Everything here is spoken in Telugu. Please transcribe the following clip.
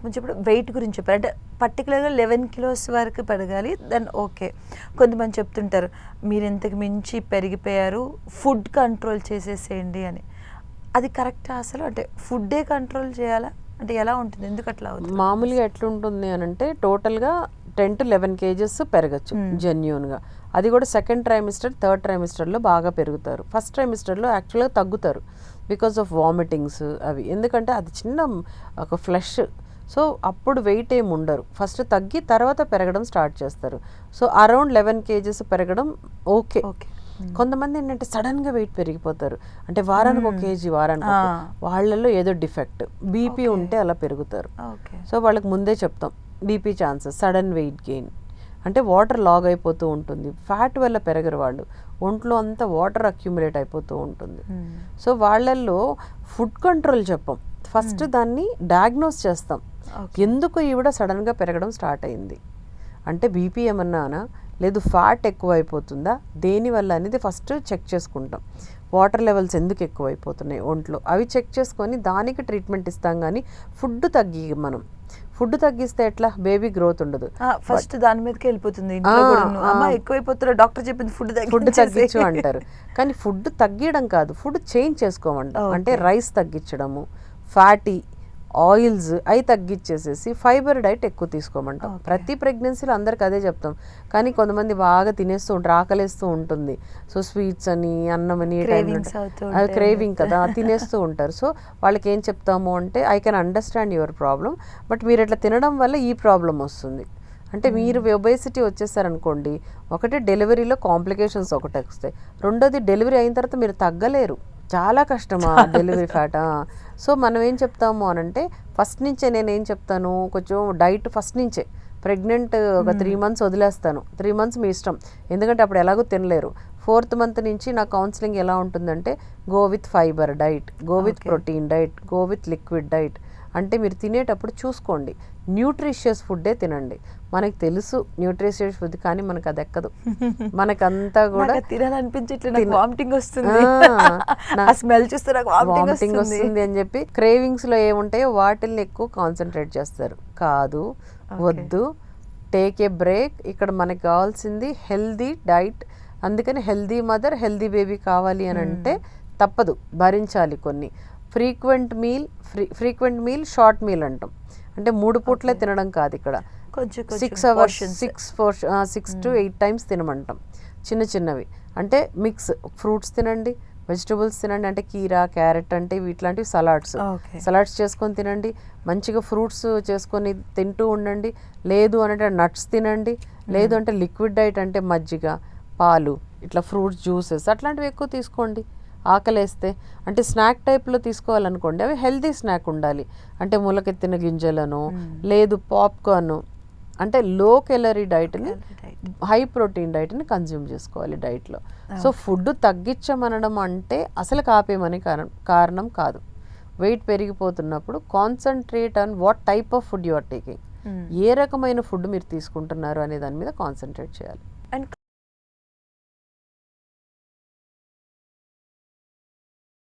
కొంచెం ఇప్పుడు వెయిట్ గురించి చెప్పారు. అంటే పర్టికులర్గా లెవెన్ కిలోస్ వరకు పెరగాలి దెన్ ఓకే కొంతమంది చెప్తుంటారు మీరు ఇంతకు మించి పెరిగిపోయారు ఫుడ్ కంట్రోల్ చేసేసేయండి అని. అది కరెక్టా అసలు? అంటే ఫుడ్డే కంట్రోల్ చేయాలా? అంటే ఎలా ఉంటుంది? ఎందుకు అట్లా అవుతుంది? మామూలుగా ఎట్లుంటుంది అని అంటే టోటల్గా టెన్ టు లెవెన్ కేజెస్ పెరగచ్చు జెన్యున్గా అది కూడా సెకండ్ ట్రైమిస్టర్ థర్డ్ ట్రైమిస్టర్లో బాగా పెరుగుతారు. ఫస్ట్ ట్రైమిస్టర్లో యాక్చువల్గా తగ్గుతారు బికాస్ ఆఫ్ వామిటింగ్స్ అవి. ఎందుకంటే అది చిన్న ఒక ఫ్లెష్ సో అప్పుడు వెయిట్ ఏమి ఉండరు. ఫస్ట్ తగ్గి తర్వాత పెరగడం స్టార్ట్ చేస్తారు. సో అరౌండ్ లెవెన్ కేజెస్ పెరగడం ఓకే ఓకే కొంతమంది ఏంటంటే సడన్గా వెయిట్ పెరిగిపోతారు. అంటే వారానికి ఒక కేజీ వారానికి ఒక. ఆ. వాళ్ళల్లో ఏదో డిఫెక్ట్ బీపీ ఉంటే అలా పెరుగుతారు. ఓకే సో వాళ్ళకి ముందే చెప్తాం. BP chances sudden weight gain అంటే వాటర్ లాగ్ అయిపోతూ ఉంటుంది. ఫ్యాట్ వల్ల పెరగరు వాళ్ళు. ఒంట్లో అంతా వాటర్ అక్యుములేట్ అయిపోతూ ఉంటుంది. సో వాళ్ళల్లో ఫుడ్ కంట్రోల్ చెప్పం. ఫస్ట్ దాన్ని డయాగ్నోస్ చేస్తాం. ఎందుకు ఈవిడ సడన్గా పెరగడం స్టార్ట్ అయింది? అంటే బీపీ ఏమన్నానా లేదు ఫ్యాట్ ఎక్కువైపోతుందా? దేనివల్ల అనేది ఫస్ట్ చెక్ చేసుకుంటాం. వాటర్ లెవెల్స్ ఎందుకు ఎక్కువైపోతున్నాయి ఒంట్లో? అవి చెక్ చేసుకొని దానికి ట్రీట్మెంట్ ఇస్తాం కానీ ఫుడ్ తగ్గి మనం. ఫుడ్ తగ్గిస్తే ఎట్లా? బేబీ గ్రోత్ ఉండదు. ఫస్ట్ దాని మీదకి వెళ్ళిపోతుంది. ఎక్కువైపోతున్నా డాక్టర్ చెప్పింది ఫుడ్ ఫుడ్ తగ్గించు అంటారు. కానీ ఫుడ్ తగ్గియడం కాదు. ఫుడ్ చేంజ్ చేసుకోమంటాం. అంటే రైస్ తగ్గించడము ఫ్యాటీ ఆయిల్స్ అవి తగ్గించేసేసి ఫైబర్ డైట్ ఎక్కువ తీసుకోమంటాం. ప్రతి ప్రెగ్నెన్సీలో అందరికి అదే చెప్తాం. కానీ కొంతమంది బాగా తినేస్తూ ఉంటారు ఆకలేస్తూ ఉంటుంది. సో స్వీట్స్ అని అన్నం అని అది క్రేవింగ్ కదా తినేస్తూ ఉంటారు. సో వాళ్ళకి ఏం చెప్తాము అంటే I can understand your problem but మీరు ఇట్లా తినడం వల్ల ఈ ప్రాబ్లం వస్తుంది. అంటే మీరు ఒబేసిటీ వచ్చేసారనుకోండి ఒకటి డెలివరీలో కాంప్లికేషన్స్ ఒకటి వస్తాయి. రెండోది డెలివరీ అయిన తర్వాత మీరు తగ్గలేరు. చాలా కష్టమా డెలివరీ ఫ్యాట్ సో మనం ఏం చెప్తాము అని అంటే ఫస్ట్ నుంచే నేను ఏం చెప్తాను కొంచెం డైట్ ఫస్ట్ నుంచే. ప్రెగ్నెంట్ ఒక త్రీ మంత్స్ వదిలేస్తాను. త్రీ మంత్స్ మీ ఇష్టం. ఎందుకంటే అప్పుడు ఎలాగో తినలేరు. ఫోర్త్ మంత్ నుంచి నా కౌన్సిలింగ్ ఎలా ఉంటుందంటే go with fibre diet go with protein diet go with liquid diet. అంటే మీరు తినేటప్పుడు చూసుకోండి. న్యూట్రిషియస్ ఫుడ్డే తినండి. మనకి తెలుసు న్యూట్రిషియస్ ఫుడ్ కానీ మనకు అది ఎక్కదు. మనకంతా కూడా తినాలనిపించట్లేదు వామిటింగ్ వస్తుంది. స్మెల్ చూస్తే నాకు వామిటింగ్ వస్తుంది. అని చెప్పి క్రేవింగ్స్లో ఏముంటాయో వాటిల్ని ఎక్కువ కాన్సన్ట్రేట్ చేస్తారు. కాదు వద్దు టేక్ ఏ బ్రేక్. ఇక్కడ మనకి కావాల్సింది హెల్దీ డైట్. అందుకని హెల్దీ మదర్ హెల్దీ బేబీ కావాలి అని అంటే తప్పదు. భరించాలి కొన్ని. Frequent meal free frequent meal short meal అంటాం. అంటే మూడు పూట్లే తినడం కాదు ఇక్కడ. Six hours. Six four six to eight times తినమంటాం. చిన్న చిన్నవి. అంటే మిక్స్ ఫ్రూట్స్ తినండి వెజిటబుల్స్ తినండి అంటే కీరా క్యారెట్ అంటే ఇవి ఇట్లాంటివి సలాడ్స్. సలాడ్స్ చేసుకొని తినండి మంచిగా ఫ్రూట్స్ చేసుకొని తింటూ ఉండండి. లేదు అంటే నట్స్ తినండి లేదు అంటే లిక్విడ్ డైట్ అంటే మజ్జిగ పాలు ఇట్లా ఫ్రూట్స్ జ్యూసెస్ అట్లాంటివి ఎక్కువ తీసుకోండి. ఆకలేస్తే అంటే స్నాక్ టైప్లో తీసుకోవాలనుకోండి అవి హెల్తీ స్నాక్ ఉండాలి. అంటే మొలకెత్తిన గింజలను లేదు పాప్కార్న్ అంటే లో కెలరీ డైట్ని హై ప్రోటీన్ డైట్ని కన్జ్యూమ్ చేసుకోవాలి డైట్లో. సో ఫుడ్ తగ్గించమనడం అంటే అసలు కాపేమని కారణం కారణం కాదు. Weight పెరిగిపోతున్నప్పుడు concentrate on what type of food you are taking. ఏ రకమైన ఫుడ్ మీరు తీసుకుంటున్నారు అనే దాని మీద కాన్సన్ట్రేట్ చేయాలి.